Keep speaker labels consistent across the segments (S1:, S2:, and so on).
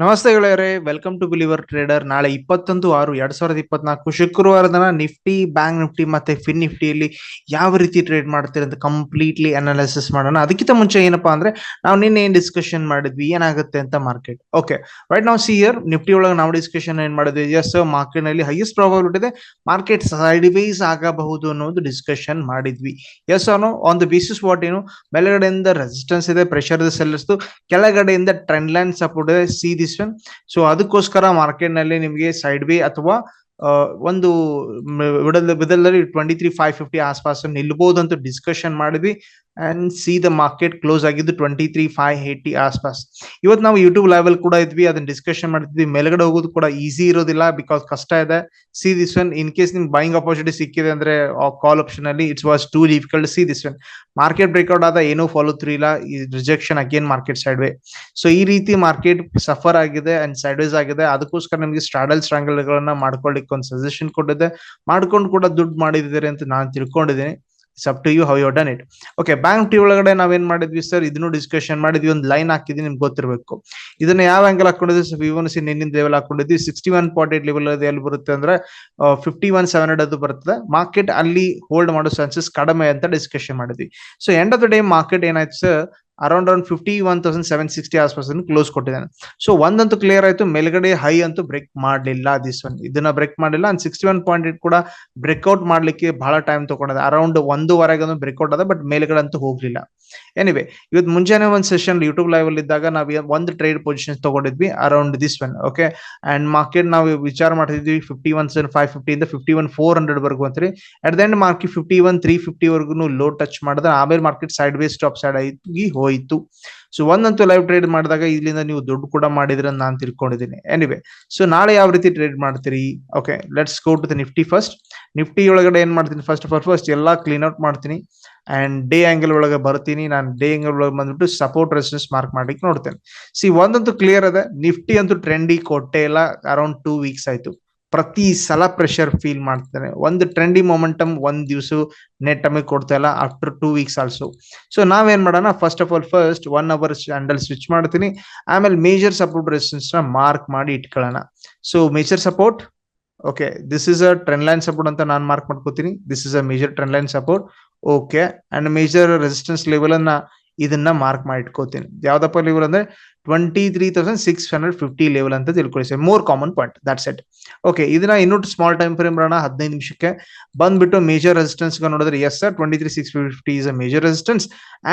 S1: ನಮಸ್ತೆ ಗೆಳೆಯರೆ welcome to believer trader ನಾಳೆ ಇಪ್ಪತ್ತೊಂದು ಆರು ಎರಡ್ ಸಾವಿರದ ಇಪ್ಪತ್ನಾಲ್ಕು ಶುಕ್ರವಾರದನ ನಿಫ್ಟಿ ಬ್ಯಾಂಕ್ ನಿಫ್ಟಿ ಮತ್ತೆ ಫಿನ್ ನಿಫ್ಟಿಯಲ್ಲಿ ಯಾವ ರೀತಿ ಟ್ರೇಡ್ ಮಾಡ್ತೀರಿ ಅಂತ ಕಂಪ್ಲೀಟ್ಲಿ ಅನಾಲಿಸಿಸ್ ಮಾಡೋಣ. ಅದಕ್ಕಿಂತ ಮುಂಚೆ ಏನಪ್ಪಾ ಅಂದ್ರೆ, ನಾವು ನಿನ್ನೆ ಏನ್ ಡಿಸ್ಕಷನ್ ಮಾಡಿದ್ವಿ, ಏನಾಗುತ್ತೆ ಅಂತ ಮಾರ್ಕೆಟ್ ಓಕೆ ರೈಟ್ ನಾವು ಸಿ ಇಯರ್ ನಿಫ್ಟಿ ಒಳಗೆ ನಾವು ಡಿಸ್ಕಷನ್ ಏನ್ ಮಾಡಿದ್ವಿ? ಎಸ್ ಮಾರ್ಕೆಟ್ನಲ್ಲಿ ಹೈಯೆಸ್ಟ್ ಪ್ರಾಬಬಿಲಿಟಿ ಇದೆ ಮಾರ್ಕೆಟ್ ಸೈಡ್ ವೈಸ್ ಆಗಬಹುದು ಅನ್ನೋದು ಡಿಸ್ಕಷನ್ ಮಾಡಿದ್ವಿ. ಎಸ್ ಅವನು ಆನ್ ದ ಬೇಸಿಸ್ ವಾಟ್ ಏನು? ಮೇಲ್ಗಡೆಯಿಂದ ರೆಸಿಸ್ಟೆನ್ಸ್ ಇದೆ ಪ್ರೆಷರ್ ಇದೆ ಸೆಲ್ಲರ್ಸ್ ಕೆಳಗಡೆಯಿಂದ ಟ್ರೆಂಡ್ ಲೈನ್ ಸಪೋರ್ಟ್ ಇದೆ. ಸಿ ಒನ್ ಸೊ ಅದಕ್ಕೋಸ್ಕರ ಮಾರ್ಕೆಟ್ನಲ್ಲಿ ನಿಮಗೆ ಸೈಡ್ ವೇ ಅಥವಾ ಒಂದು ಒಂದು ಬಿಡಲ್ ಟ್ವೆಂಟಿ ತ್ರೀ ಫೈವ್ ಫಿಫ್ಟಿ ಆಸ್ಪಾಸ್ ನಿಲ್ಬಹುದು ಅಂತ ಡಿಸ್ಕಷನ್ ಮಾಡಿದ್ವಿ. And see the market close ಆಗಿದ್ದು ಟ್ವೆಂಟಿ ತ್ರೀ ಫೈವ್ ಏಯ್ಟಿ ಆಸ್ಪಾಸ್. ಇವತ್ತು ನಾವು ಯೂಟ್ಯೂಬ್ ಲೆವೆಲ್ ಕೂಡ ಇದ್ವಿ, ಅದನ್ನ ಡಿಸ್ಕಷನ್ ಮಾಡ್ತಿದ್ವಿ. ಮೇಲ್ಗಡೆ ಹೋಗೋದು ಕೂಡ ಈಸಿ ಇರೋದಿಲ್ಲ ಬಿಕಾಸ್ ಕಷ್ಟ ಇದೆ. See this one in case ನಿಮ್ಗೆ ಬೈಯಿಂಗ್ ಅಪರ್ಚುನಿಟಿ ಸಿಕ್ಕಿದೆ ಅಂದ್ರೆ ಕಾಲ್ ಆಪ್ಷನ್ ಅಲ್ಲಿ it's was too difficult see this one market breakout ಆದ ಏನೂ ಫಾಲೋ ತ್ರೀ ಇಲ್ಲ. Rejection again market side way so ಈ ರೀತಿ ಮಾರ್ಕೆಟ್ ಸಫರ್ ಆಗಿದೆ ಅಂಡ್ ಸೈಡ್ ವೇಸ್ ಆಗಿದೆ. ಅದಕ್ಕೋಸ್ಕರ ನಿಮಗೆ ಸ್ಟ್ರಾಡಲ್ ಸ್ಟ್ರಾಂಗಲ್ ಗಳನ್ನ ಮಾಡ್ಕೊಳ್ಳಿಕ್ಕೆ ಒಂದು ಸಜೆಷನ್ ಕೊಟ್ಟಿದೆ ಮಾಡ್ಕೊಂಡು ಕೂಡ ದುಡ್ಡು ಮಾಡಿದ್ದೀರಿ ಅಂತ ನಾನು ತಿಳ್ಕೊಂಡಿದ್ದೀನಿ. Up to you how you done it okay bank T ಒಳಗಡೆ ನಾವೇನ್ ಮಾಡಿದ್ವಿ ಸರ್ ಇದನ್ನು ಡಿಸ್ಕಷನ್ ಮಾಡಿದ್ವಿ, ಒಂದು ಲೈನ್ ಹಾಕಿದ್ವಿ, ನಿಮ್ಗೆ ಗೊತ್ತಿರಬೇಕು. ಇದನ್ನ ಯಾವ ಆಂಗಲ್ ಹಾಕೊಂಡಿದ್ವಿ ಸರ್ ವಿವನ್ ಸಿ ನಿನ್ನಿಂದ level ಹಾಕೊಂಡಿದ್ವಿ. Sixty one point eight level ಅದು ಎಲ್ಲಿ ಬರುತ್ತೆ ಅಂದ್ರೆ ಫಿಫ್ಟಿ ಒನ್ ಸೆವೆನ್ ಹಂಡ್ರೆಡ್ ಅದು ಬರ್ತದೆ. ಮಾರ್ಕೆಟ್ ಅಲ್ಲಿ ಹೋಲ್ಡ್ ಮಾಡೋ ಚಾನ್ಸಸ್ ಕಡಿಮೆ ಅಂತ ಡಿಸ್ಕಷನ್ ಮಾಡಿದ್ವಿ. So end of the day market ಏನಾಯ್ತು sir around around fifty one thousand seven sixty ಆಸ್ಪಾಸ್ close ಕೊಟ್ಟಿದ್ದಾನೆ. ಸೊ ಒಂದಂತೂ ಕ್ಲಿಯರ್ ಆಯ್ತು, ಮೇಲ್ಗಡೆ ಹೈ ಅಂತೂ ಬ್ರೇಕ್ ಮಾಡಲಿಲ್ಲ ದಿಸ್ ಒನ್ ಇದನ್ನ ಬ್ರೇಕ್ ಮಾಡಿಲ್ಲ and sixty one point eight ಕೂಡ ಬ್ರೇಕ್ಔಟ್ ಮಾಡ್ಲಿಕ್ಕೆ ಬಹಳ ಟೈಮ್ ತಗೊಂಡಿದೆ. ಅರೌಂಡ್ ಒಂದೂವರೆಗೆ ಬ್ರೇಕ್ಔಟ್ ಅದ ಬಟ್ ಮೇಲ್ಗಡೆ ಅಂತೂ ಹೋಗ್ಲಿಲ್ಲ. ಎನಿವೆ ಇವತ್ತು ಮುಂಜಾನೆ ಒಂದು ಸೆಷನ್ ಯೂಟ್ಯೂಬ್ ಲೈವ್ ಅಲ್ಲಿ ಇದ್ದಾಗ ನಾವು ಒಂದು trade position ತಗೊಂಡಿದ್ವಿ around this one okay and market ನಾವು ವಿಚಾರ ಮಾಡ್ತಿದ್ವಿ ಫಿಫ್ಟಿ ಒನ್ ಫೈವ್ ಫಿಫ್ಟಿ ಇಂದ ಫಿಫ್ಟಿ ಒನ್ ಫೋರ್ ಹಂಡ್ರೆಡ್ ವರ್ಗು ಅಂತ at the end market fifty one three fifty ವರ್ಗು ಲೋ ಟಚ್ ಮಾಡಿದ್ರೆ, ಆಮೇಲೆ market sideways stop side ಆಗಿ ಹೋಯಿತು. ಸೊ ಒಂದಂತೂ ಲೈವ್ ಟ್ರೇಡ್ ಮಾಡಿದಾಗ ಇಲ್ಲಿಂದ ನೀವು ದುಡ್ಡು ಕೂಡ ಮಾಡಿದ್ರೆ ನಾನು ತಿಳ್ಕೊಂಡಿದ್ದೀನಿ. ಎನಿವೆ ಸೊ ನಾಳೆ ಯಾವ ರೀತಿ ಟ್ರೇಡ್ ಮಾಡ್ತೀರಿ? Okay let's go to the nifty first nifty ಒಳಗಡೆ ಏನ್ ಮಾಡ್ತೀನಿ? ಫಸ್ಟ್ ಆಫ್ ಫಸ್ಟ್ ಎಲ್ಲಾ ಕ್ಲೀನ್ ಔಟ್ ಮಾಡ್ತೀನಿ. ಅಂಡ್ ಡೇ ಆಂಗಲ್ ಒಳಗೆ ಬರ್ತೀನಿ. ನಾನು ಡೇ ಆಂಗಲ್ ಒಳಗೆ ಬಂದ್ಬಿಟ್ಟು ಸಪೋರ್ಟ್ ರೆಸಿಸ್ಟೆನ್ಸ್ ಮಾರ್ಕ್ ಮಾಡ್ಲಿಕ್ಕೆ ನೋಡ್ತೇನೆ. ಸಿ ಒಂದಂತೂ ಕ್ಲಿಯರ್ ಅದ. ನಿಫ್ಟಿ ಅಂತೂ ಟ್ರೆಂಡಿ ಕೊಟ್ಟೆ ಇಲ್ಲ ಅರೌಂಡ್ ಟೂ ವೀಕ್ಸ್ ಆಯ್ತು. ಪ್ರತಿ ಸಲ ಪ್ರೆಷರ್ ಫೀಲ್ ಮಾಡ್ತಾನೆ ಒಂದು ಟ್ರೆಂಡಿ ಮೊಮೆಂಟಮ್ ಒಂದ್ ದಿವಸ ನೆಟ್ ಟಮಿಗೆ ಕೊಡ್ತಾ ಇಲ್ಲ after two weeks also so ನಾವೇನ್ ಮಾಡೋಣ? First of all first one hour handle switch ಮಾಡ್ತೀನಿ. ಆಮೇಲೆ ಮೇಜರ್ ಸಪೋರ್ಟ್ ರೆಸಿಸ್ಟೆನ್ಸ್ನ ಮಾರ್ಕ್ ಮಾಡಿ ಇಟ್ಕೊಳ್ಳೋಣ. So major support okay this is a trend line support ಅಂತ ನಾನು ಮಾರ್ಕ್ ಮಾಡ್ಕೋತೀನಿ. This is a major trend line support okay and major resistance level ಅನ್ನ ಇದನ್ನ ಮಾರ್ಕ್ ಮಾಡಿ ಇಟ್ಕೋತೀನಿ ಯಾವ್ದಪ್ಪ ಲೆವೆಲ್ ಅಂದ್ರೆ twenty three thousand six hundred fifty level ಅಂತ ತಿಳ್ಕೊಳ್ಳಿ sir more common point that set okay ಇದನ್ನ ಇನ್ನೂ ಸ್ಮಾಲ್ ಟೈಮ್ ಫ್ರೇಮ್ ಬರೋಣ ಹದಿನೈದು ನಿಮಿಷಕ್ಕೆ. ಬಂದ್ಬಿಟ್ಟು ಮೇಜರ್ ರೆಸಿಸ್ಟೆನ್ಸ್ ನೋಡಿದ್ರೆ yes sir twenty three six fifty is a major resistance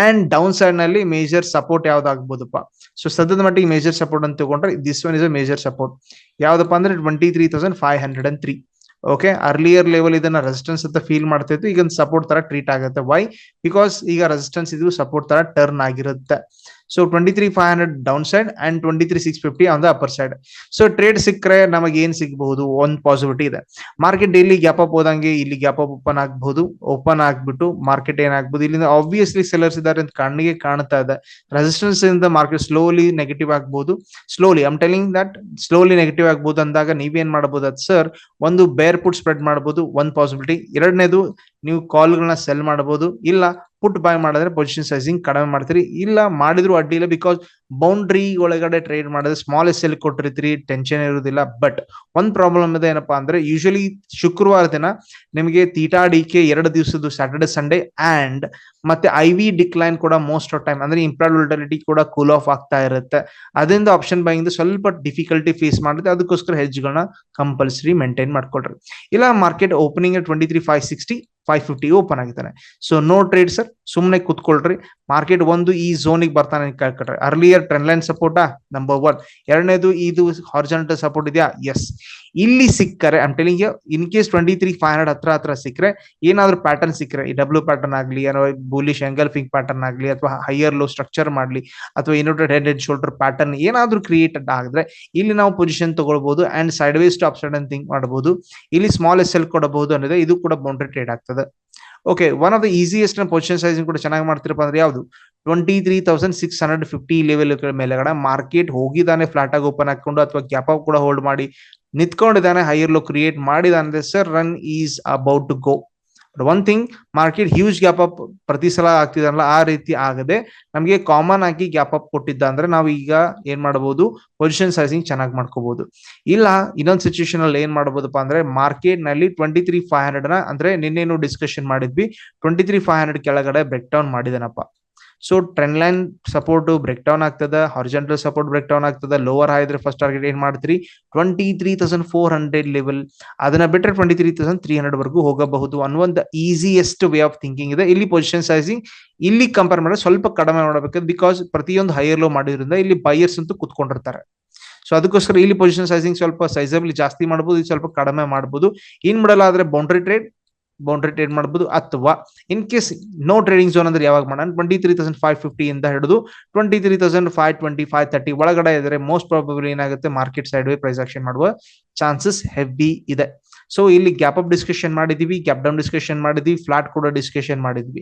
S1: and down ಸೈಡ್ನಲ್ಲಿ ಮೇಜರ್ ಸಪೋರ್ಟ್ ಯಾವ್ದಾಗ್ಬೋದಪ್ಪ? ಸೊ ಸದ್ಯದ ಮಟ್ಟಿಗೆ ಮೇಜರ್ ಸಪೋರ್ಟ್ ಅಂತ ತಗೊಂಡ್ರೆ this one is a major support ಯಾವ್ದಪ್ಪ ಅಂದ್ರೆ twenty three thousand five hundred and three okay earlier level ಇದನ್ನ resistance ಅಂತ ಫೀಲ್ ಮಾಡ್ತಿತ್ತು ಈಗ ಸಪೋರ್ಟ್ ತರ ಟ್ರೀಟ್ ಆಗುತ್ತೆ. ವೈ ಬಿಕಾಸ್ ಈಗ ರೆಸಿಸ್ಟೆನ್ಸ್ ಇದು ಸಪೋರ್ಟ್ ತರ ಟರ್ನ್ ಆಗಿರುತ್ತೆ. So twenty three five hundred down side and twenty three six fifty on the upper side so trade ಸಿಕ್ಕರೆ ನಮಗೆ ಏನ್ ಸಿಗಬಹುದು ಒಂದು ಪಾಸಿಬಿಲಿಟಿ ಇದೆ ಮಾರ್ಕೆಟ್ ಡೈಲಿ ಗ್ಯಾಪ್ ಅಪ್ ಹೋದಂಗೆ ಇಲ್ಲಿ ಗ್ಯಾಪ್ ಅಪ್ ಓಪನ್ ಆಗಬಹುದು ಓಪನ್ ಆಗ್ಬಿಟ್ಟು ಮಾರ್ಕೆಟ್ ಏನಾಗ್ಬೋದು ಇಲ್ಲಿಂದ ಆಬ್ವಿಯಸ್ಲಿ ಸೆಲರ್ಸ್ ಇದಾರೆ ಅಂತ ಕಣ್ಣಿಗೆ ಕಾಣ್ತಾ ಇದೆ ರೆಸಿಸ್ಟೆನ್ಸ್ ಇಂದ ಮಾರ್ಕೆಟ್ ಸ್ಲೋಲಿ ನೆಗೆಟಿವ್ ಆಗ್ಬಹುದು slowly I'm telling that slowly negative ಆಗ್ಬೋದು ಅಂದಾಗ ನೀವೇನ್ ಮಾಡಬಹುದು ಅದ್ ಸರ್ ಒಂದು ಬೇರ್ ಪುಟ್ ಸ್ಪ್ರೆಡ್ ಮಾಡಬಹುದು ಒಂದ್ ಪಾಸಿಬಿಲಿಟಿ ಎರಡನೇದು ನೀವು ಕಾಲ್ಗಳನ್ನ ಸೆಲ್ ಮಾಡಬಹುದು ಇಲ್ಲ ಪುಟ್ ಬೈ ಮಾಡಿದ್ರೆ ಪೊಸಿಷನ್ ಸೈಜಿಂಗ್ ಕಡಿಮೆ ಮಾಡ್ತೀರಿ. ಇಲ್ಲ, ಮಾಡಿದ್ರು ಅಡ್ಡಿ ಇಲ್ಲ ಬಿಕಾಸ್ ಬೌಂಡ್ರಿ ಒಳಗಡೆ ಟ್ರೇಡ್ ಮಾಡಿದ್ರೆ ಸ್ಮಾಲ್ ಎಸ್ ಎಲ್ ಕೊಟ್ಟಿರ್ತೀರಿ ಟೆನ್ಷನ್ ಇರುವುದಿಲ್ಲ ಬಟ್ ಒಂದ್ ಪ್ರಾಬ್ಲಮ್ ಇದೆ ಏನಪ್ಪಾ ಅಂದ್ರೆ ಯೂಶಲಿ ಶುಕ್ರವಾರ ದಿನ ನಿಮಗೆ ತೀಟಾ ಡಿ ಎರಡು ದಿವಸದ್ದು ಸ್ಯಾಟರ್ಡೆ ಸಂಡೇ ಅಂಡ್ ಮತ್ತೆ ಐ ವಿ ಡಿಕ್ಲೈನ್ ಕೂಡ ಮೋಸ್ಟ್ ಆಫ್ ಟೈಮ್ ಅಂದ್ರೆ ಇಂಪ್ರಾಬಿಲಿಟಿ ಕೂಡ ಕೂಲ್ ಆಫ್ ಆಗ್ತಾ ಇರುತ್ತೆ. ಅದರಿಂದ ಆಪ್ಷನ್ ಬೈಂಗ್ ಸ್ವಲ್ಪ ಡಿಫಿಕಲ್ಟಿ ಫೇಸ್ ಮಾಡುತ್ತೆ ಅದಕ್ಕೋಸ್ಕರ ಹೆಜ್ಗಳನ್ನ ಕಂಪಲ್ಸರಿ ಮೇಂಟೈನ್ ಮಾಡ್ಕೊಳ್ರಿ. ಇಲ್ಲ market opening twenty three five sixty five fifty open ಆಗಿದ್ದಾನೆ. ಸೊ ನೋ ಟ್ರೇಡ್ ಸರ್ ಸುಮ್ಮನೆ ಕುತ್ಕೊಳ್ರಿ. ಮಾರ್ಕೆಟ್ ಒಂದು ಈ ಝೋನಿಗೆ ಬರ್ತಾನೆ ಕೇಳ್ಕೊಟ್ರೆ ಅರ್ಲಿಯರ್ ಟ್ರೆಂಡ್ ಲೈನ್ ಸಪೋರ್ಟಾ ನಂಬರ್ ಒನ್ ಎರಡನೇದು, ಇದು ಹಾರ್ಜೆಂಟಲ್ ಸಪೋರ್ಟ್ ಇದೆಯಾ? ಎಸ್ ಇಲ್ಲಿ ಸಿಕ್ಕರೆ I'm telling in case twenty three five hundred ಹತ್ರ ಹತ್ರ ಸಿಕ್ಕರೆ, ಏನಾದ್ರೂ ಪ್ಯಾಟರ್ನ್ ಸಿಕ್ಕರೆ, ಈ ಡಬ್ಲ್ಯೂ ಪ್ಯಾಟರ್ನ್ ಆಗಲಿ, ಏನೋ ಬುಲಿಶ್ ಎಂಗಲ್ಫಿಂಗ್ ಪ್ಯಾಟರ್ನ್ ಆಗಲಿ, ಅಥವಾ ಹೈಯರ್ ಲೋ ಸ್ಟ್ರಕ್ಚರ್ ಮಾಡಲಿ, ಅಥವಾ ಇನ್ನೊಂದು ಹೆಡ್ ಅಂಡ್ ಶೋಲ್ಡರ್ ಪ್ಯಾಟರ್ನ್ ಏನಾದ್ರೂ ಕ್ರಿಯೇಟೆಡ್ ಆಗಿದ್ರೆ ಇಲ್ಲಿ ನಾವು ಪೊಸಿಷನ್ ತಗೊಳ್ಬಹುದು and sideways top side ಅಂತ ಥಿಂಕ್ ಮಾಡಬಹುದು ಇಲ್ಲಿ ಸ್ಮಾಲ್ ಎಸ್ ಎಲ್ ಕೊಡಬಹುದು ಅನ್ನೋದು, ಇದು ಕೂಡ ಬೌಂಡ್ರಿ ಟ್ರೇಡ್ ಆಗ್ತದೆ. Okay one of the easiest position sizing ಕೂಡ ಚೆನ್ನಾಗಿ ಮಾಡ್ತಿರಪ್ಪ ಅಂದ್ರೆ ಯಾವುದು? Twenty three thousand six hundred fifty level ಮೇಲೆಗಡೆ ಮಾರ್ಕೆಟ್ ಹೋಗಿದ್ದಾನೆ ಫ್ಲಾಟ್ ಆಗಿ ಓಪನ್ ಹಾಕೊಂಡು ಅಥವಾ ಗ್ಯಾಪ್ ಅಪ್ ಕೂಡ ಹೋಲ್ಡ್ ಮಾಡಿ ನಿಂತ್ಕೊಂಡಿದ್ದಾನೆ ಹೈಯರ್ ಲೋ ಕ್ರಿಯೇಟ್ ಮಾಡಿದಾನೆ sir run is about to go one thing market huge gap up ಪ್ರತಿ ಸಲ ಆಗ್ತಿದಾನಲ್ಲ, ಆ ರೀತಿ ಆಗದೆ ನಮಗೆ ಕಾಮನ್ ಆಗಿ ಗ್ಯಾಪ್ ಅಪ್ ಕೊಟ್ಟಿದ್ದ ಅಂದ್ರೆ, ನಾವು ಈಗ ಏನ್ ಮಾಡಬಹುದು ಪೊಸಿಷನ್ ಸೈಸಿಂಗ್ ಚೆನ್ನಾಗಿ ಮಾಡ್ಕೋಬಹುದು ಇಲ್ಲ, ಇನ್ನೊಂದು ಸಿಚುಯೇಷನ್ ಅಲ್ಲಿ ಏನ್ ಮಾಡಬಹುದಪ್ಪ ಅಂದ್ರೆ ಮಾರ್ಕೆಟ್ನಲ್ಲಿ ಟ್ವೆಂಟಿ ತ್ರೀ ಫೈವ್ ಹಂಡ್ರೆಡ್ನ ಅಂದ್ರೆ, ನಿನ್ನೇನು ಡಿಸ್ಕಷನ್ ಮಾಡಿದ್ವಿ ಟ್ವೆಂಟಿ ತ್ರೀ ಫೈವ್ ಹಂಡ್ರೆಡ್ ಕೆಳಗಡೆ break down ಮಾಡಿದನಪ್ಪ. So trend line support break down ಆಗ್ತದ ಹಾರಿಜೆಂಟಲ್ ಸಪೋರ್ಟ್ ಬ್ರೇಕ್ ಡೌನ್ ಆಗ್ತದ ಲೋವರ್ ಇದ್ರೆ ಫಸ್ಟ್ ಟಾರ್ಗೆಟ್ ಏನ್ ಮಾಡ್ತೀರಿ? Twenty three thousand four hundred level ಅದನ್ನ ಬಿಟ್ಟರೆ twenty three thousand three hundred ವರ್ಗೂ ಹೋಗಬಹುದು ಒಂದು ಈಸಿಯೆಸ್ಟ್ ವೇ ಆಫ್ ಥಿಂಕಿಂಗ್ ಇದೆ. ಇಲ್ಲಿ ಪೊಸಿಷನ್ ಸೈಸಿಂಗ್ ಇಲ್ಲಿ ಕಂಪೇರ್ ಮಾಡಿದ್ರೆ ಸ್ವಲ್ಪ ಕಡಿಮೆ ಮಾಡಬೇಕು. ಬಿಕಾಸ್ ಪ್ರತಿಯೊಂದು ಹೈಯರ್ ಲೋ ಮಾಡಿದ್ರಿಂದ ಇಲ್ಲಿ ಬೈಯರ್ಸ್ ಅಂತೂ ಕುತ್ಕೊಂಡಿರ್ತಾರೆ. ಸೊ ಅದಕ್ಕೋಸ್ಕರ ಇಲ್ಲಿ ಪೊಸಿಷನ್ ಸೈಸಿಂಗ್ ಸ್ವಲ್ಪ ಸೈಜಬಲ್ ಜಾಸ್ತಿ ಮಾಡಬಹುದು ಸ್ವಲ್ಪ ಕಡಿಮೆ ಮಾಡಬಹುದು ಇನ್ ಮಾಡಲ್ಲ, ಆದ್ರೆ ಬೌಂಡ್ರಿ ಟ್ರೇಡ್ ಬೌಂಡ್ರಿ ಟ್ರೇಡ್ ಮಾಡಬಹುದು ಅಥವಾ in case no trading zone ಅಂದ್ರೆ ಯಾವಾಗ ಮಾಡೋಣ? Twenty three thousand five fifty ಇಂದ ಹಿಡಿದು twenty three thousand five twenty five thirty ಒಳಗಡೆ ಇದ್ರೆ ಮೋಸ್ಟ್ ಪ್ರಾಬಬಲಿ ಏನಾಗುತ್ತೆ? Market side way price action ಮಾಡುವ ಚಾನ್ಸಸ್ ಹೆವಿ ಇದೆ. ಸೊ ಇಲ್ಲಿ ಗ್ಯಾಪ್ ಅಪ್ ಡಿಸ್ಕಷನ್ ಮಾಡಿದೀವಿ ಗ್ಯಾಪ್ ಡೌನ್ ಡಿಸ್ಕಷನ್ ಮಾಡಿದ್ವಿ ಫ್ಲಾಟ್ ಕೂಡ ಡಿಸ್ಕಷನ್ ಮಾಡಿದ್ವಿ.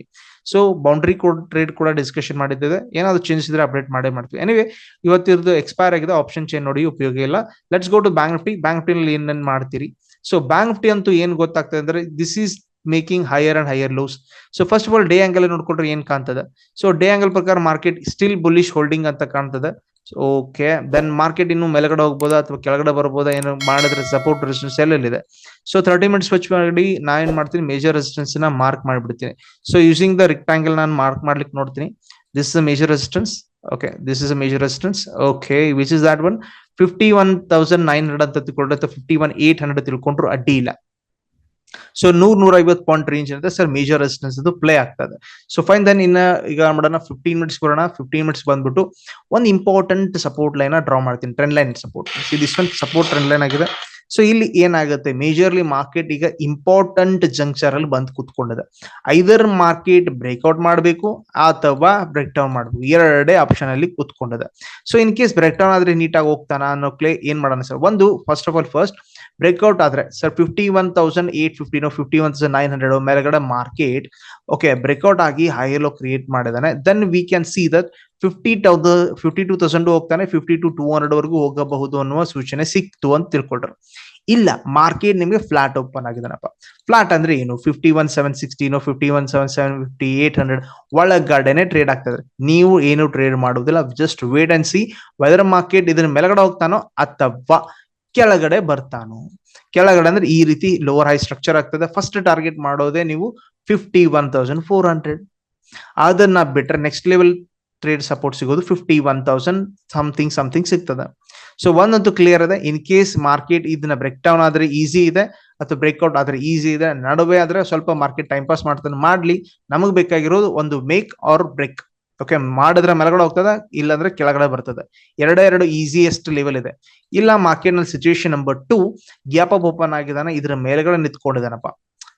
S1: ಸೊ ಬೌಂಡ್ರಿ ಕೋಡ್ ಟ್ರೇಡ್ ಕೂಡ ಡಿಸ್ಕಷನ್ ಮಾಡಿದ್ದೇವೆ. ಏನಾದ್ರು ಚೇಂಜ್ ಇದ್ರೆ ಅಪ್ಡೇಟ್ ಮಾಡೇ ಮಾಡ್ತೀವಿ. ಎನಿವೆ ಇವತ್ತಿರದು ಎಕ್ಸ್ಪೈರ್ ಆಗಿದೆ ಆಪ್ಷನ್ ಚೇಂಜ್ ನೋಡಿ ಉಪಯೋಗ ಇಲ್ಲ. Let's go to bank Nifty bank ನಿಫ್ಟಿನಲ್ಲಿ ಏನೇನು ಮಾಡ್ತೀರಿ? ಸೊ ಬ್ಯಾಂಕ್ ನಿಫ್ಟಿ ಅಂತೂ ಏನ್ ಗೊತ್ತಾಗ್ತದೆ ಅಂದ್ರೆ this is making higher and higher lows so first of all day angle ನೋಡ್ಕೊಂಡ್ರೆ ಏನ್ ಕಾಣ್ತದೆ? ಸೊ ಡೇ ಆಂಗಲ್ ಪ್ರಕಾರ ಮಾರ್ಕೆಟ್ ಸ್ಟಿಲ್ ಬುಲಿಶ್ ಹೋಲ್ಡಿಂಗ್ ಅಂತ ಕಾಣ್ತದೆ. ಓಕೆ ದೆನ್ ಮಾರ್ಕೆಟ್ ಇನ್ನು ಮೇಲ್ಗಡೆ ಹೋಗ್ಬೋದಾ ಅಥವಾ ಕೆಳಗಡೆ ಬರ್ಬೋದಾ ಏನು ಮಾಡಿದ್ರೆ ಸಪೋರ್ಟ್ ರೆಸಿಸ್ಟೆನ್ಸ್ ಎಲ್ಲೆಲ್ಲಿದೆ ಸೊ ತರ್ಟಿ ಮಿನಿಟ್ಸ್ ಸ್ವಿಚ್ ಮಾಡಿ ನಾ ಏನ್ ಮಾಡ್ತೀನಿ? ಮೇಜರ್ ರೆಸಿಸ್ಟೆನ್ಸ್ನ ಮಾರ್ಕ್ ಮಾಡಿಬಿಡ್ತೀನಿ. ಸೊ ಯೂಸಿಂಗ್ ದ ರೆಕ್ಟಾಂಗಲ್ ನಾನು ಮಾರ್ಕ್ ಮಾಡ್ಲಿಕ್ಕೆ ನೋಡ್ತೀನಿ. This is major resistance okay this is major resistance okay which is that one fifty one thousand nine hundred ಅಂತ ತಿಳ್ಕೊಂಡ್ರೆ ಅಥವಾ ಫಿಫ್ಟಿ ಒನ್ ಏಟ್ ಹಂಡ್ರೆಡ್ ತಿಳ್ಕೊಂಡ್ರು ಅಡ್ಡಿ ಇಲ್ಲ. ಸೊ ನೂರ್ ನೂರ ಐವತ್ ಪಾಯಿಂಟ್ ರೇಂಜ್ ಅಂತ ಸರ್ ಮೇಜರ್ ರೆಸಿಸ್ಟೆನ್ಸ್ ಅದು ಪ್ಲೇ ಆಗ್ತದೆ. ಸೊ ಫೈನ್ ದೆನ್ ಇನ್ನ ಈಗ ಮಾಡೋಣ ಫಿಫ್ಟೀನ್ ಮಿನಿಟ್ಸ್ ಬರೋಣ. ಫಿಫ್ಟೀನ್ ಮಿನಿಟ್ಸ್ ಬಂದ್ಬಿಟ್ಟು ಒಂದು ಇಂಪಾರ್ಟೆಂಟ್ ಸಪೋರ್ಟ್ ಲೈನ್ ಡ್ರಾ ಮಾಡ್ತೀನಿ. Trend line support one support trend line ಆಗಿದೆ. ಸೊ ಇಲ್ಲಿ ಏನಾಗುತ್ತೆ? ಮೇಜರ್ಲಿ ಮಾರ್ಕೆಟ್ ಈಗ ಇಂಪಾರ್ಟೆಂಟ್ ಜಂಕ್ಷರ್ ಅಲ್ಲಿ ಬಂದು ಕುತ್ಕೊಂಡಿದೆ. ಐದರ್ ಮಾರ್ಕೆಟ್ ಬ್ರೇಕ್ಔಟ್ ಮಾಡಬೇಕು ಅಥವಾ ಬ್ರೇಕ್ ಡೌನ್ ಮಾಡಬೇಕು. ಎರಡೇ ಆಪ್ಷನ್ ಅಲ್ಲಿ ಕುತ್ಕೊಂಡಿದೆ. So in case break down ಆದ್ರೆ ನೀಟಾಗಿ ಹೋಗ್ತಾನ ಅನ್ನೋ ಕ್ಲೇ ಏನ್ ಮಾಡೋಣ ಸರ್ ಒಂದು first of all first breakout ಆದ್ರೆ sir fifty one thousand eight ಫಿಫ್ಟಿನೋ fifty one thousand nine hundred ಮೇಲ್ಗಡೆ ಮಾರ್ಕೆಟ್ ಓಕೆ ಬ್ರೇಕ್ಔಟ್ ಆಗಿ ಹೈಯಲ್ಲೋ ಕ್ರಿಯೇಟ್ ಮಾಡಿದಾನೆ. Then we can see that fifty ಟೌಸ fifty two thousand ಹೋಗ್ತಾನೆ ಫಿಫ್ಟಿ ಟು ಟೂ ಹಂಡ್ರೆಡ್ ವರೆಗೂ ಹೋಗಬಹುದು ಅನ್ನುವ ಸೂಚನೆ ಸಿಕ್ತು ಅಂತ ತಿಳ್ಕೊಟ್ರು. ಇಲ್ಲ ಮಾರ್ಕೆಟ್ ನಿಮಗೆ ಫ್ಲಾಟ್ ಓಪನ್ ಆಗಿದಾನಪ್ಪ. ಫ್ಲಾಟ್ ಅಂದ್ರೆ ಏನು? Fifty one seven ಸಿಕ್ಸ್ಟೀನೋ fifty one seven seven fifty eight hundred ಒಳಗಡೆನೆ ಟ್ರೇಡ್ ಆಗ್ತದೆ ನೀವು ಏನು ಟ್ರೇಡ್ ಮಾಡುವುದಿಲ್ಲ just wait and see whether market ಇದನ್ನ ಮೇಲಗಡೆ ಹೋಗ್ತಾನೋ ಅಥವಾ ಕೆಳಗಡೆ ಬರ್ತಾನು. ಕೆಳಗಡೆ ಅಂದ್ರೆ ಈ ರೀತಿ ಲೋವರ್ ಹೈ ಸ್ಟ್ರಕ್ಚರ್ ಆಗ್ತದೆ. ಫಸ್ಟ್ ಟಾರ್ಗೆಟ್ ಮಾಡೋದೇ ನೀವು fifty one thousand four hundred ಅದನ್ನ ಬಿಟ್ರೆ ನೆಕ್ಸ್ಟ್ ಲೆವೆಲ್ ಟ್ರೇಡ್ ಸಪೋರ್ಟ್ ಸಿಗೋದು fifty one thousand something something ಸಿಗ್ತದೆ ಸೊ ಒಂದಂತೂ ಕ್ಲಿಯರ್ ಇದೆ. ಇನ್ ಕೇಸ್ ಮಾರ್ಕೆಟ್ ಇದನ್ನ ಬ್ರೇಕ್ ಡೌನ್ ಆದ್ರೆ ಈಸಿ ಇದೆ, ಅಥವಾ ಬ್ರೇಕ್ಔಟ್ ಆದ್ರೆ ಈಸಿ ಇದೆ, ನಡುವೆ ಆದ್ರೆ ಸ್ವಲ್ಪ ಮಾರ್ಕೆಟ್ ಟೈಮ್ ಪಾಸ್ ಮಾಡ್ತಾನೆ. ಮಾಡ್ಲಿ, ನಮಗ್ ಬೇಕಾಗಿರೋದು ಒಂದು ಮೇಕ್ ಆರ್ ಬ್ರೇಕ್ ಓಕೆ ಮಾಡಿದ್ರೆ ಮೇಲ್ಗಡೆ ಹೋಗ್ತದೆ, ಇಲ್ಲಾಂದ್ರೆ ಕೆಳಗಡೆ ಬರ್ತದೆ. ಎರಡೇ ಎರಡು ಈಸಿಯೆಸ್ಟ್ ಲೆವೆಲ್ ಇದೆ. ಇಲ್ಲ ಮಾರ್ಕೆಟ್ನಲ್ಲಿ situation number two gap up open ಆಗಿದಾನೆ ಇದ್ರ ಮೇಲ್ಗಡೆ ನಿಂತ್ಕೊಂಡಿದ್ದಾನಪ್ಪ.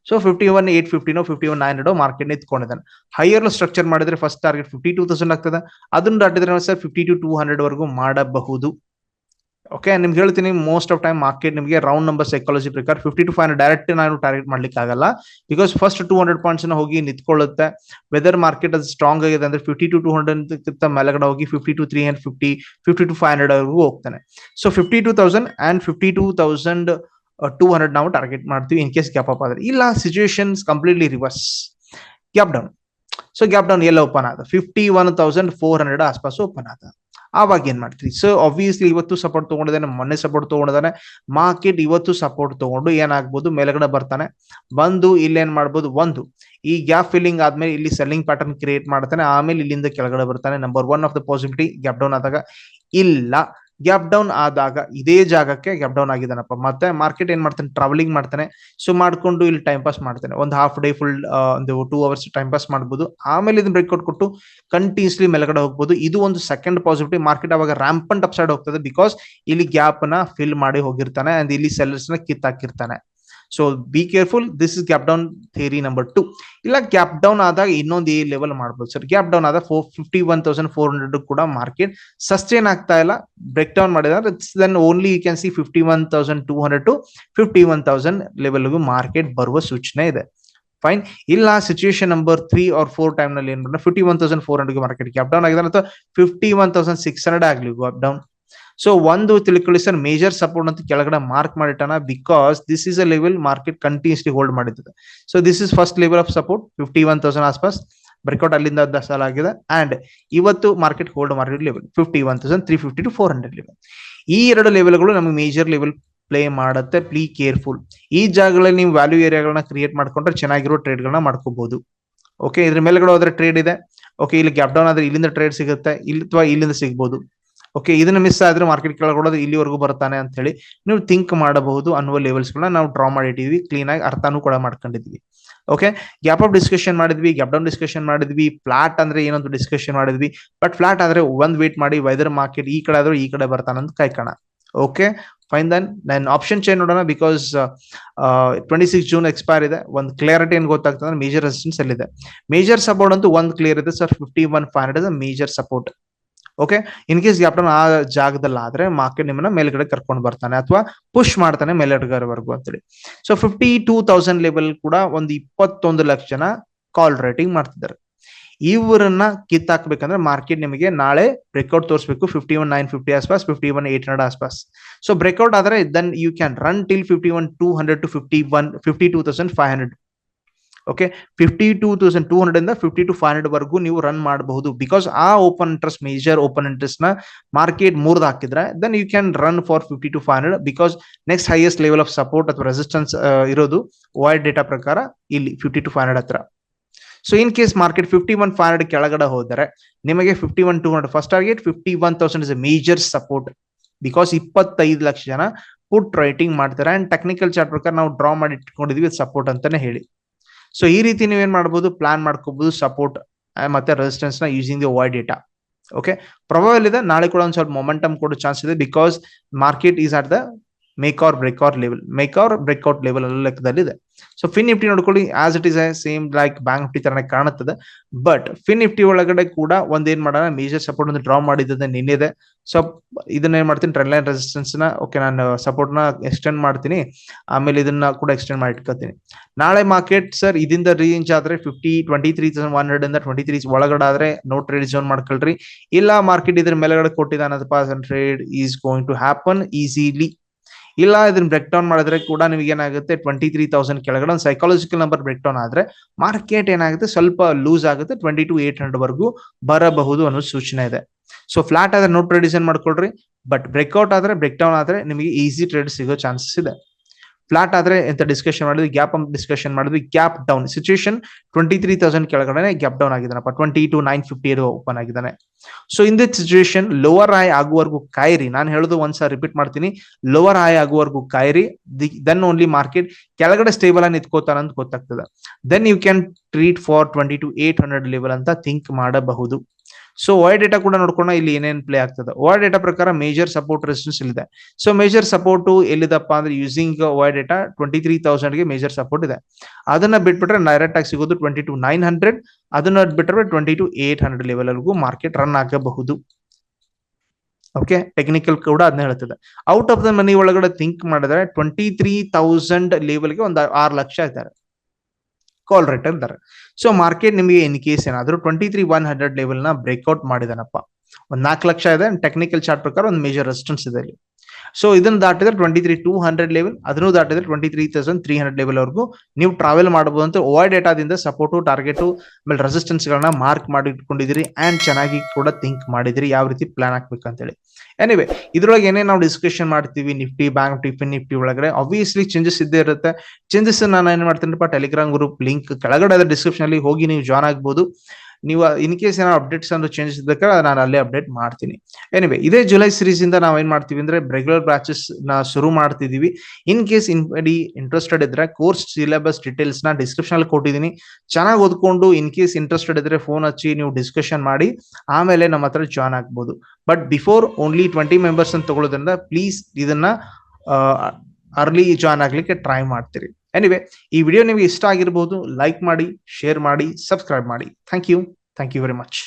S1: So fifty one eight ಫಿಫ್ಟಿನೋ fifty one nine hundred market ನಿಂತ್ಕೊಂಡಿದ್ದಾನೆ higher structure ಮಾಡಿದ್ರೆ first target fifty two thousand ಆಗ್ತದೆ. ಅದನ್ನ ದಾಟಿದ್ರೆ sir fifty two two hundred ವರೆಗೂ ಮಾಡಬಹುದು. ಓಕೆ ನಿಮ್ಗೆ ಹೇಳ್ತೀನಿ ಮೋಸ್ಟ್ ಆಫ್ ಟೈಮ್ ಮಾರ್ಕೆಟ್ ನಿಮಗೆ ರೌಂಡ್ ನಂಬರ್ ಸೈಕಾಲಜಿ ಪ್ರಕಾರ ಫಿಫ್ಟಿ ಟು ಫೈವ್ ಡೈರೆಕ್ಟ್ ನಾನು ಟಾರ್ಗೆಟ್ ಮಾಡ್ಲಿಕ್ಕೆ ಆಗಲ್ಲ. Because first two hundred points ಹೋಗಿ ನಿಂತ್ಕೊಳ್ಳುತ್ತೆ. ವೆದರ್ ಮಾರ್ಕೆಟ್ ಅದು ಸ್ಟ್ರಾಂಗ್ ಆಗಿದೆ ಅಂದ್ರೆ ಫಿಫ್ಟಿ ಟು ಟೂ ಹಂಡ್ರೆಡ್ ಮೇಲಗಡೆ ಹೋಗಿ fifty two three hundred fifty fifty two five hundred ವರೆಗೂ ಹೋಗ್ತಾನೆ. So fifty two thousand and fifty two thousand two hundred ನಾವು target ಮಾಡ್ತೀವಿ ಇನ್ ಕೇಸ್ ಗ್ಯಾಪ್ ಅಪ್ ಆದ್ರೆ. ಇಲ್ಲ situations completely reverse gap down so gap down ಎಲ್ಲ open ಆದ? Fifty one thousand four hundred ಆಸ್ಪಾಸ್ open ಆದ. ಆವಾಗ ಏನ್ ಮಾಡ್ತೀರಿ? ಸೊ ಆಬ್ವಿಯಸ್ಲಿ ಇವತ್ತು ಸಪೋರ್ಟ್ ತಗೊಂಡಿದ್ದಾನೆ, ಮೊನ್ನೆ ಸಪೋರ್ಟ್ ತಗೊಂಡಿದ್ದಾನೆ. ಮಾರ್ಕೆಟ್ ಇವತ್ತು ಸಪೋರ್ಟ್ ತಗೊಂಡು ಏನಾಗ್ಬೋದು? ಮೇಲ್ಗಡೆ ಬರ್ತಾನೆ. ಬಂದು ಇಲ್ಲೇನ್ ಮಾಡ್ಬೋದು? ಒಂದು, ಈ ಗ್ಯಾಪ್ ಫಿಲ್ಲಿಂಗ್ ಆದ್ಮೇಲೆ ಇಲ್ಲಿ ಸೆಲ್ಲಿಂಗ್ ಪ್ಯಾಟರ್ನ್ ಕ್ರಿಯೇಟ್ ಮಾಡ್ತಾನೆ. ಆಮೇಲೆ ಇಲ್ಲಿಂದ ಕೆಳಗಡೆ ಬರ್ತಾನೆ. Number one of the possibility gap down ಆದಾಗ ಇಲ್ಲ. ಗ್ಯಾಪ್ ಡೌನ್ ಆದಾಗ ಇದೇ ಜಾಗಕ್ಕೆ ಗ್ಯಾಪ್ ಡೌನ್ ಆಗಿದ್ದಾನಪ್ಪ. ಮತ್ತೆ ಮಾರ್ಕೆಟ್ ಏನ್ ಮಾಡ್ತಾನೆ? ಟ್ರಾವೆಲಿಂಗ್ ಮಾಡ್ತಾನೆ. ಸೊ ಮಾಡ್ಕೊಂಡು ಇಲ್ಲಿ ಟೈಮ್ ಪಾಸ್ ಮಾಡ್ತಾನೆ. ಒಂದು ಹಾಫ್ ಡೇ ಫುಲ್ ಒಂದು ಟೂ ಅವರ್ಸ್ ಟೈಮ್ ಪಾಸ್ ಮಾಡ್ಬೋದು. ಆಮೇಲೆ ಇದನ್ನ ಬ್ರೇಕ್ಔಟ್ ಕೊಟ್ಟು ಕಂಟಿನ್ಯೂಸ್ಲಿ ಮೇಲ್ಗಡೆ ಹೋಗ್ಬೋದು. ಇದು ಒಂದು ಸೆಕೆಂಡ್ ಪಾಸಿಟಿವ್ ಮಾರ್ಕೆಟ್ ಅವಾಗ ರ್ಯಾಂಪಂಟ್ ಅಪ್ ಸೈಡ್ ಹೋಗ್ತದೆ ಬಿಕಾಸ್ ಇಲ್ಲಿ ಗ್ಯಾಪ್ನ ಫಿಲ್ ಮಾಡಿ ಹೋಗಿರ್ತಾನೆ ಅಂಡ್ ಇಲ್ಲಿ ಸೆಲ್ಲರ್ಸ್ನ ಕಿತ್ತಾಕಿರ್ತಾನೆ. So be careful this is gap down theory number two ಇಲ್ಲ ಗ್ಯಾಪ್ ಡೌನ್ ಆದಾಗ ಇನ್ನೊಂದು ಈ ಲೆವೆಲ್ ಮಾಡ್ಬೋದು. ಸರ್ ಗ್ಯಾಪ್ ಡೌನ್ ಆದಾಗ four fifty one thousand four hundred ಕೂಡ ಮಾರ್ಕೆಟ್ ಸಸ್ಟೈನ್ ಆಗ್ತಾ ಇಲ್ಲ. ಬ್ರೇಕ್ ಡೌನ್ ಮಾಡಿದ್ರೆ then only you can see fifty one thousand two hundred to fifty one thousand ಲೆವೆಲ್ಗೂ market ಬರುವ ಸೂಚನೆ ಇದೆ. ಫೈನ್ ಇಲ್ಲ situation number three or four ಟೈಮ್ನಲ್ಲಿ ಏನ್ fifty one thousand four hundred market gap down ಆಗಿದೆ. ಅಥವಾ fifty one thousand six hundred ಆಗ್ಲಿ gap down so ಒಂದು ತಿಳ್ಕೊಳ್ಳಿ ಸರ್ ಮೇಜರ್ ಸಪೋರ್ಟ್ ಅಂತ ಕೆಳಗಡೆ mark ಮಾಡಿಟ್ಟಣ because this is a level market continuously hold ಮಾಡಿರ್ತದೆ so this is first level of support fifty one thousand ಆಸ್ಪಾಸ್ breakout ಅಲ್ಲಿಂದ ಸಾಲ ಆಗಿದೆ and ಇವತ್ತು market hold ಮಾಡಿರೋ level fifty one thousand three fifty two four hundred level ಈ ಎರಡು ಲೆವೆಲ್ಗಳು ನಮಗೆ major level play ಮಾಡುತ್ತೆ. ಪ್ಲೀ ಕೇರ್ಫುಲ್ ಈ ಜಾಗಗಳಲ್ಲಿ ನೀವು ವ್ಯಾಲ್ಯೂ ಏರಿಯಾಗಳನ್ನ ಕ್ರಿಯೇಟ್ ಮಾಡ್ಕೊಂಡ್ರೆ ಚೆನ್ನಾಗಿರೋ ಟ್ರೇಡ್ಗಳನ್ನ ಮಾಡ್ಕೋಬಹುದು ಓಕೆ ಇದ್ರ ಮೇಲ್ಗಡೆ ಹೋದ್ರೆ ಟ್ರೇಡ್ ಇದೆ. ಓಕೆ ಇಲ್ಲಿ ಗ್ಯಾಪ್ ಡೌನ್ ಆದ್ರೆ ಇಲ್ಲಿಂದ ಟ್ರೇಡ್ ಸಿಗುತ್ತೆ. ಇಲ್ಲಿ ಅಥವಾ ಇಲ್ಲಿಂದ ಸಿಗ್ಬೋದು. ಓಕೆ ಇದನ್ನ ಮಿಸ್ ಆದ್ರೆ ಮಾರ್ಕೆಟ್ ಕೆಳಗೊಳ್ಳೋದು ಇಲ್ಲಿವರೆಗೂ ಬರ್ತಾನೆ ಅಂತ ಹೇಳಿ ನೀವು ಥಿಂಕ್ ಮಾಡಬಹುದು ಅನ್ನುವ ಲೆವೆಲ್ಸ್ ಗಳನ್ನ ನಾವು ಡ್ರಾ ಮಾಡಿಟ್ಟಿದ್ವಿ ಕ್ಲೀನ್ ಆಗಿ ಅರ್ಥನೂ ಕೂಡ ಮಾಡ್ಕೊಂಡಿದ್ವಿ. ಓಕೆ ಗ್ಯಾಪ್ ಅಪ್ ಡಿಸ್ಕಷನ್ ಮಾಡಿದ್ವಿ ಗ್ಯಾಪ್ ಡೌನ್ ಡಿಸ್ಕಷನ್ ಮಾಡಿದ್ವಿ ಫ್ಲಾಟ್ ಅಂದ್ರೆ ಏನಂತ ಡಿಸ್ಕಷನ್ ಮಾಡಿದ್ವಿ ಬಟ್ ಫ್ಲಾಟ್ ಆದ್ರೆ ಒಂದ್ ವೇಟ್ ಮಾಡಿ ವೆದರ್ ಮಾರ್ಕೆಟ್ ಈ ಕಡೆ ಆದ್ರೂ ಈ ಕಡೆ ಬರ್ತಾನೆ ಅಂತ ಕಾಯ್ಕೋಣ. ಓಕೆ ಫೈನ್ ದನ್ ನನ್ ಆಪ್ಷನ್ ಚೇನ್ ನೋಡೋಣ because twenty six June expire ಇದೆ, ಒಂದು ಕ್ಲಿಯರಿಟಿ ಏನ್ ಗೊತ್ತಾಗ್ತದೆ ಮೇಜರ್ ರೆಸಿಸ್ಟೆನ್ಸ್ ಅಲ್ಲಿದೆ. ಮೇಜರ್ ಸಪೋರ್ಟ್ ಅಂತೂ ಒಂದು ಕ್ಲಿಯರ್ ಇದೆ sir fifty one five hundred major support okay in case ಗ್ಯಾಪ್ಟನ್ ಆ ಜಾಗದಲ್ಲಿ ಆದ್ರೆ ಮಾರ್ಕೆಟ್ ನಿಮ್ಮನ್ನ ಮೇಲ್ಗಡೆ ಕರ್ಕೊಂಡು ಬರ್ತಾನೆ ಅಥವಾ ಪುಷ್ ಮಾಡ್ತಾನೆ ಮೇಲ್ಗಡೆವರೆಗೂ ಅಂತೇಳಿ. So fifty two thousand level ಕೂಡ ಒಂದು ಇಪ್ಪತ್ತೊಂದು ಲಕ್ಷ ಜನ ಕಾಲ್ ರೇಟಿಂಗ್ ಮಾಡ್ತಿದ್ದಾರೆ. ಇವರನ್ನ ಕಿತ್ತಾಕ್ಬೇಕಂದ್ರೆ ಮಾರ್ಕೆಟ್ ನಿಮಗೆ ನಾಳೆ ಬ್ರೇಕ್ಔಟ್ ತೋರಿಸಬೇಕು. ಫಿಫ್ಟಿ ಒನ್ ನೈನ್ ಫಿಫ್ಟಿ ಆಸ್ಪಾಸ್ ಫಿಫ್ಟಿ ಒನ್ ಏಟ್ ಹಂಡ್ರೆಡ್ ಆಸ್ಪಾಸ್. ಸೊ ಬ್ರೇಕ್ಔಟ್ ಆದ್ರೆ then you can run till fifty one two hundred to fifty one fifty two thousand five hundred okay fifty two thousand two hundred ಇಂದ fifty two five hundred ವರೆಗೂ ನೀವು run ಮಾಡಬಹುದು. Because ಆ open interest major open ಇಂಟ್ರೆಸ್ಟ್ನ market ಮೂರ್ದು ಹಾಕಿದ್ರೆ then you can run for fifty two five hundred because next highest level of support ಅಥವಾ resistance ಇರೋದು ವೈಡ್ ಡೇಟಾ ಪ್ರಕಾರ ಇಲ್ಲಿ ಫಿಫ್ಟಿ ಟು ಫೈವ್ ಹಂಡ್ರೆಡ್ ಹತ್ರ. So in case market fifty one five hundred ಕೆಳಗಡೆ ಹೋದರೆ, ನಿಮಗೆ fifty one two hundred first target fifty one thousand is a major support because ಇಪ್ಪತ್ತೈದು ಲಕ್ಷ ಜನ ಪುಟ್ ರೈಟಿಂಗ್ ಮಾಡ್ತಾರೆ. ಅಂಡ್ ಟೆಕ್ನಿಕಲ್ ಚಾರ್ಟ್ ಪ್ರಕಾರ ನಾವು draw ಮಾಡಿ ಇಟ್ಕೊಂಡಿದ್ವಿ ಸಪೋರ್ಟ್ ಅಂತಾನೆ ಹೇಳಿ. ಸೊ ಈ ರೀತಿ ನೀವೇನ್ ಮಾಡ್ಬೋದು? ಪ್ಲಾನ್ ಮಾಡ್ಕೋಬಹುದು ಸಪೋರ್ಟ್ ಮತ್ತೆ ರೆಸಿಸ್ಟೆನ್ಸ್ನ using the void data okay ಪ್ರೊಬಲ್ ಇದೆ, ನಾಳೆ ಕೂಡ ಒಂದ್ ಸ್ವಲ್ಪ ಮೊಮೆಂಟಮ್ ಕೊಡೋ ಚಾನ್ಸ್ ಇದೆ because market is at the make or break or level make or breakout level ಲೆಕ್ಕದಲ್ಲಿ ಇದೆ. ಸೊ ಫಿನ್ ನಿಫ್ಟಿ ನೋಡ್ಕೊಳ್ಳಿ as it is same like bank Nifty ತರನೇ ಕಾಣುತ್ತದೆ. ಬಟ್ ಫಿನ್ ನಿಫ್ಟಿ ಒಳಗಡೆ ಕೂಡ ಒಂದೇನ್ ಮಾಡೋಣ ಮೇಜರ್ ಸಪೋರ್ಟ್ ಒಂದು ಡ್ರಾ ಮಾಡಿದ್ದೆ ನಿನ್ನೆದೆ ಸೊ ಇದನ್ನ ಏನ್ ಮಾಡ್ತೀನಿ ಟ್ರೆಂಡ್ ಲೈನ್ ರೆಸಿಸ್ಟೆನ್ಸ್ನ ಓಕೆ ನಾನು ಸಪೋರ್ಟ್ನ ಎಕ್ಸ್ಟೆಂಡ್ ಮಾಡ್ತೀನಿ. ಆಮೇಲೆ ಇದನ್ನ ಕೂಡ ಎಕ್ಸ್ಟೆಂಡ್ ಮಾಡಿ ಇಟ್ಕೋತೀನಿ ನಾಳೆ ಮಾರ್ಕೆಟ್ ಸರ್ ಇದರಿಂದ ರೇಂಜ್ ಆದ್ರೆ fifty twenty three thousand one hundred ಇಂದ ಟ್ವೆಂಟಿ ತ್ರೀ ಒಳಗಡೆ ಆದ್ರೆ ನೋ ಟ್ರೇಡ್ ಜೋನ್ ಮಾಡ್ಕೊಳ್ರಿ. ಇಲ್ಲ ಮಾರ್ಕೆಟ್ ಇದ್ರ ಮೇಲೆಗಡೆ pass trade is going to happen easily ಇಲ್ಲ, ಇದನ್ನ ಬ್ರೇಕ್ ಡೌನ್ ಮಾಡಿದ್ರೆ ಕೂಡ ನಿಮಗೆ ಏನಾಗುತ್ತೆ ಟ್ವೆಂಟಿ ತ್ರೀ ತೌಸಂಡ್ ಕೆಳಗಡೆ ಒಂದು ಸೈಕಾಲಜಿಕಲ್ ನಂಬರ್ ಬ್ರೇಕ್ ಡೌನ್ ಆದ್ರೆ ಮಾರ್ಕೆಟ್ ಏನಾಗುತ್ತೆ, ಸ್ವಲ್ಪ ಲೂಸ್ ಆಗುತ್ತೆ ಟ್ವೆಂಟಿ ಟು ಏಟ್ ಹಂಡ್ರೆಡ್ ವರೆಗೂ ಬರಬಹುದು ಅನ್ನೋ ಸೂಚನೆ ಇದೆ. ಸೊ ಫ್ಲಾಟ್ ಆದ್ರೆ ನೋಟ್ ಟ್ರೇಡಿಸನ್ ಮಾಡ್ಕೊಳ್ರಿ ಬಟ್ ಬ್ರೇಕ್ಔಟ್ ಆದ್ರೆ ಬ್ರೇಕ್ ಡೌನ್ ಆದ್ರೆ ನಿಮಗೆ ಈಸಿ ಟ್ರೇಡ್ ಸಿಗೋ ಚಾನ್ಸಸ್ ಇದೆ. ಫ್ಲಾಟ್ ಆದ್ರೆ ಎಂತ ಡಿಸ್ಕಷನ್ ಮಾಡಿದ್ವಿ ಗ್ಯಾಪ್ ಡಿಸ್ಕಷನ್ ಮಾಡಿದ್ವಿ gap down situation twenty three thousand ಕೆಳಗಡೆ gap down ಆಗಿದ್ದಾನಪ್ಪ twenty two nine fifty open ಆಗಿದ್ದಾನೆ. So in this situation lower high ಆಗುವವರೆಗೂ ಕಾಯಿರಿ. ನಾನು ಹೇಳೋದು ಒಂದ್ಸಲ ರಿಪೀಟ್ ಮಾಡ್ತೀನಿ. ಲೋವರ್ ಹೈ ಆಗುವವರೆಗೂ ಕಾಯಿರಿ. ದೆನ್ ಓನ್ಲಿ ಮಾರ್ಕೆಟ್ ಕೆಳಗಡೆ ಸ್ಟೇಬಲ್ ಆಗಿ ನಿಂತ್ಕೋತಾನ ಅಂತ ಗೊತ್ತಾಗ್ತದೆ. Then you can treat for twenty two eight hundred level ಅಂತ ಥಿಂಕ್ ಮಾಡಬಹುದು. ಸೊ ವೈ ಡೇಟಾ ಕೂಡ ನೋಡ್ಕೊಂಡ ಇಲ್ಲಿ ಏನೇನ್ ಪ್ಲೇ ಆಗ್ತದೆ? ವೈ ಡೇಟಾ ಪ್ರಕಾರ ಮೇಜರ್ ಸಪೋರ್ಟ್ ರೆಸಿಸ್ಟೆನ್ಸ್ ಇಲ್ಲಿದೆ. ಸೊ ಮೇಜರ್ ಸಪೋರ್ಟ್ ಎಲ್ಲಿದಪ್ಪ ಅಂದ್ರೆ using Y data twenty three ತೌಸಂಡ್ಗೆ major support ಇದೆ. ಅದನ್ನ ಬಿಟ್ಬಿಟ್ರೆ ಡೈರೆಕ್ಟ್ ಆಗಿ ಸಿಗೋದು ಟ್ವೆಂಟಿ ಟು ನೈನ್ ಹಂಡ್ರೆಡ್ ಅದನ್ನ ಬಿಟ್ಟರೆ twenty two eight hundred level market run ಆಗಬಹುದು. ಓಕೆ ಟೆಕ್ನಿಕಲ್ ಕೂಡ ಅದನ್ನ ಹೇಳ್ತದೆ. ಔಟ್ ಆಫ್ ದ ಮನಿ ಒಳಗಡೆ ಥಿಂಕ್ ಮಾಡಿದ್ರೆ ಟ್ವೆಂಟಿ ತ್ರೀ ತೌಸಂಡ್ ಲೆವೆಲ್ಗೆ ಒಂದು ಆರು ಲಕ್ಷ ಇದ್ದಾರೆ. ಕಾಲ್ ರೇಟ್ ಅಂತಾರೆ. ಸೊ ಮಾರ್ಕೆಟ್ ನಿಮಗೆ ಇನ್ ಕೇಸ್ ಏನಾದ್ರು ಟ್ವೆಂಟಿ ತ್ರೀ ಒನ್ ಹಂಡ್ರೆಡ್ ಲೆವೆಲ್ನ ಬ್ರೇಕ್ಔಟ್ ಮಾಡಿದನಪ್ಪ. ಒಂದ್ ನಾಲ್ಕು ಲಕ್ಷ ಇದೆ ಟೆಕ್ನಿಕಲ್ ಚಾರ್ಟ್ ಪ್ರಕಾರ ಒಂದು ಮೇಜರ್ ರೆಸಿಸ್ಟೆನ್ಸ್ ಇದೆ ಇಲ್ಲಿ ಸೊ ಇದನ್ನ ದಾಟಿದ್ರೆ twenty three two hundred level ಅದನ್ನು ದಾಟಿದ್ರೆ twenty three thousand three hundred level ವರೆಗೂ ನೀವು ಟ್ರಾವೆಲ್ ಮಾಡಬಹುದು ಅಂತ ಓವರ್ ಡೇಟಾದಿಂದ ಸಪೋರ್ಟು ಟಾರ್ಗೆಟ್ ಆಮೇಲೆ ರೆಸಿಸ್ಟೆನ್ಸ್ ಗಳನ್ನ ಮಾರ್ಕ್ ಮಾಡಿ ಇಟ್ಕೊಂಡಿದ್ದೀರಿ ಅಂಡ್ ಚೆನ್ನಾಗಿ ಕೂಡ ಥಿಂಕ್ ಮಾಡಿದಿರಿ ಯಾವ ರೀತಿ ಪ್ಲಾನ್ ಹಾಕ್ಬೇಕಂತ ಹೇಳಿ ಎನಿವೆ ಇದ್ರೊಳಗೆ ಏನೇ ನಾವು ಡಿಸ್ಕಷನ್ ಮಾಡ್ತೀವಿ? ನಿಫ್ಟಿ ಬ್ಯಾಂಕ್ ಟಿಫಿನ್ ನಿಫ್ಟಿ ಒಳಗಡೆ. ಆಬ್ವಿಯಸ್ಲಿ ಚೇಂಜಸ್ ಇದ್ದೇ ಇರುತ್ತೆ. ಚೇಂಜಸ್ ನಾನು ಏನ್ ಮಾಡ್ತೀನಿ ಟೆಲಿಗ್ರಾಮ್ ಗ್ರೂಪ್ ಲಿಂಕ್ ಕೆಳಗಡೆ ಡಿಸ್ಕ್ರಿಪ್ಷನ್ ಅಲ್ಲಿ ಹೋಗಿ ನೀವು ಜಾಯ್ನ್ ಆಗ್ಬೋದು. ನೀವು ಇನ್ ಕೇಸ್ ಏನೋ ಅಪ್ಡೇಟ್ಸ್ ಅಂದ್ರೆ ಚೇಂಜಸ್ ಇದ್ದಕ್ಕೆ ನಾನು ಅಲ್ಲೇ ಅಪ್ಡೇಟ್ ಮಾಡ್ತೀನಿ. ಎನಿವೆ ಇದೇ ಜುಲೈ ಸೀರೀಸ್ ಇಂದ ನಾವು ಏನ್ ಮಾಡ್ತೀವಿ ಅಂದ್ರೆ ರೆಗ್ಯುಲರ್ ಬ್ಯಾಚಸ್ನ ಶುರು ಮಾಡ್ತಿದೀವಿ. ಇನ್ ಕೇಸ್ ಇನ್ ಇಂಟ್ರೆಸ್ಟೆಡ್ ಇದ್ರೆ ಕೋರ್ಸ್ ಸಿಲೆಬಸ್ ಡೀಟೇಲ್ಸ್ನ ಡಿಸ್ಕ್ರಿಪ್ಷನ್ ಅಲ್ಲಿ ಕೊಟ್ಟಿದ್ದೀನಿ ಚೆನ್ನಾಗಿ ಓದ್ಕೊಂಡು ಇನ್ ಕೇಸ್ ಇಂಟ್ರೆಸ್ಟೆಡ್ ಇದ್ರೆ ಫೋನ್ ಹಚ್ಚಿ ನೀವು ಡಿಸ್ಕಷನ್ ಮಾಡಿ, ಆಮೇಲೆ ನಮ್ಮ ಹತ್ರ ಜಾಯ್ನ್ ಆಗ್ಬೋದು. But before only twenty members ಅಂತ ತಗೊಳ್ಳೋದ್ರಿಂದ ಪ್ಲೀಸ್ ಇದನ್ನ ಅರ್ಲಿ ಜಾಯ್ನ್ ಆಗ್ಲಿಕ್ಕೆ ಟ್ರೈ ಮಾಡ್ತೀರಿ. ಎನಿವೆ ಈ ವಿಡಿಯೋ ನಿಮಗೆ ಇಷ್ಟ ಆಗಿರ್ಬೋದು ಲೈಕ್ ಮಾಡಿ ಶೇರ್ ಮಾಡಿ ಸಬ್ಸ್ಕ್ರೈಬ್ ಮಾಡಿ. Thank you thank you very much